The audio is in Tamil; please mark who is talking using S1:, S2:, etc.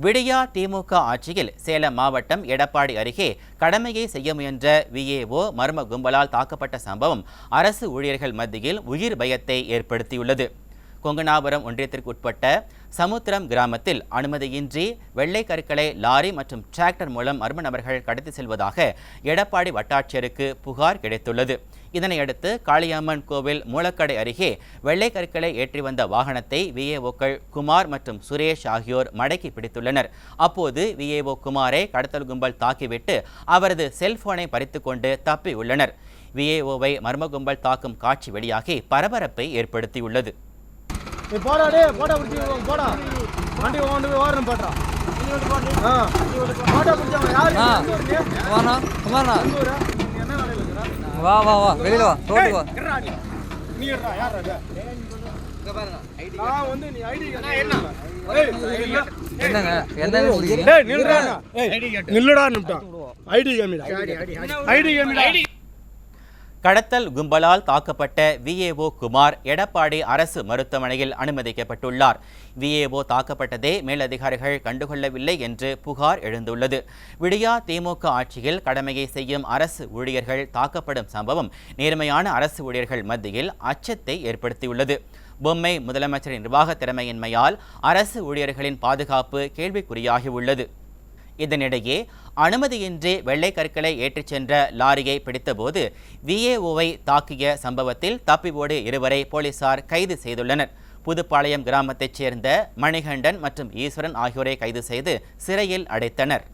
S1: விடியா திமுக ஆட்சியில் சேலம் மாவட்டம் எடப்பாடி அருகே கடமையை செய்ய முயன்ற விஏஓ மர்ம கும்பலால் தாக்கப்பட்ட சம்பவம் அரசு ஊழியர்கள் மத்தியில் உயிர் பயத்தை ஏற்படுத்தியுள்ளது. கொங்கனாபுரம் ஒன்றியத்திற்கு உட்பட்ட சமுத்திரம் கிராமத்தில் அனுமதியின்றி வெள்ளை கற்களை லாரி மற்றும் டிராக்டர் மூலம் மர்ம நபர்கள் கடத்தி செல்வதாக எடப்பாடி வட்டாட்சியருக்கு புகார் கிடைத்துள்ளது. இதனையடுத்து காளியம்மன் கோவில் மூலக்கடை அருகே வெள்ளை கற்களை ஏற்றி வந்த வாகனத்தை விஏஓக்கள் குமார் மற்றும் சுரேஷ் ஆகியோர் மடக்கி பிடித்துள்ளனர். அப்போது விஏஓ குமாரை கடத்தல் கும்பல் தாக்கிவிட்டு அவரது செல்போனை பறித்துக்கொண்டு தப்பியுள்ளனர். விஏஓவை மர்ம கும்பல் தாக்கும் காட்சி வெளியாகி பரபரப்பை ஏற்படுத்தியுள்ளது.
S2: ஏய், போடா டேய் போடா பிடிச்சி போடா. வண்டி கொண்டு போய் ஓரணும் போட்டா ஆ. போட்டா பிடிச்சவங்க யாரு? நீ? நீ வேலையில இருக்கிற?
S3: வா வா வா வெளியில வா ரோட்டுக்கு வா.
S2: நீ. நீ நீ இல்ல.
S3: என்னங்க என்னங்க.
S2: ID காமிடா. ID காமிடா.
S1: கடத்தல் கும்பலால் தாக்கப்பட்ட விஏஓ குமார் எடப்பாடி அரசு மருத்துவமனையில் அனுமதிக்கப்பட்டுள்ளார். விஏஓ தாக்கப்பட்டதே மேலதிகாரிகள் கண்டுகொள்ளவில்லை என்று புகார் எழுந்துள்ளது. விடியா திமுக ஆட்சியில் கடமையை செய்யும் அரசு ஊழியர்கள் தாக்கப்படும் சம்பவம் நேர்மையான அரசு ஊழியர்கள் மத்தியில் அச்சத்தை ஏற்படுத்தியுள்ளது. பொம்மை முதலமைச்சரின் நிர்வாக திறமையின்மையால் அரசு ஊழியர்களின் பாதுகாப்பு கேள்விக்குறியாகியுள்ளது. இதனிடையே அனுமதியின்றி வெள்ளை கற்களை ஏற்றிச் சென்ற லாரியை பிடித்தபோது விஏஓவை தாக்கிய சம்பவத்தில் தப்பி இருவரை போலீசார் கைது செய்துள்ளனர். புதுப்பாளையம் கிராமத்தைச் சேர்ந்த மணிகண்டன் மற்றும் ஈஸ்வரன் ஆகியோரை கைது செய்து சிறையில் அடைத்தனர்.